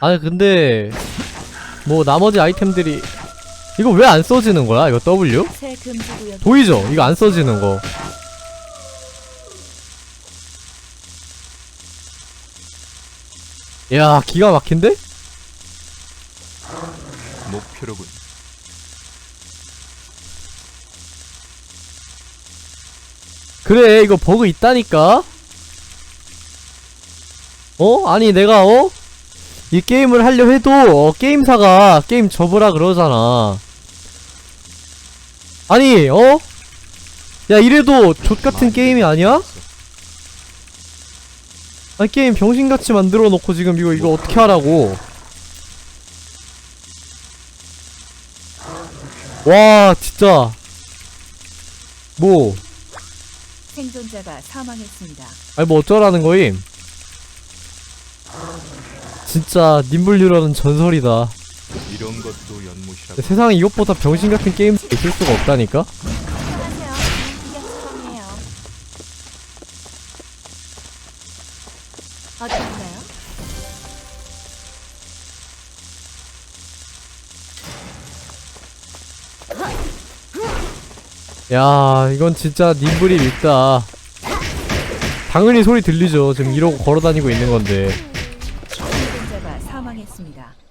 아니 근데 뭐 나머지 아이템들이 이거 왜 안 써지는 거야? 이거 W? 보이죠? 이거 안 써지는 거. 야, 기가 막힌데? 목표로군. 그래, 이거 버그 있다니까? 어? 아니, 내가, 어? 이 게임을 하려 해도, 어, 게임사가 게임 접으라 그러잖아. 아니, 어? 야, 이래도 족같은 게임이 아니야? 아니, 게임 병신같이 만들어 놓고 지금 이거, 이거 어떻게 하라고. 와, 진짜. 뭐, 생존자가 사망했습니다. 아니 뭐 어쩌라는 거임? 진짜 님블류라는 전설이다. 이런 것도 연못이라고. 세상에 이것보다 병신 같은 게임 있을 수가 없다니까? 안녕하세요. 이격수성이에요. 어떤가요? 야, 이건 진짜 님블이 밉다. 당연히 소리 들리죠. 지금 이러고 걸어 다니고 있는 건데. 사용하겠습니다.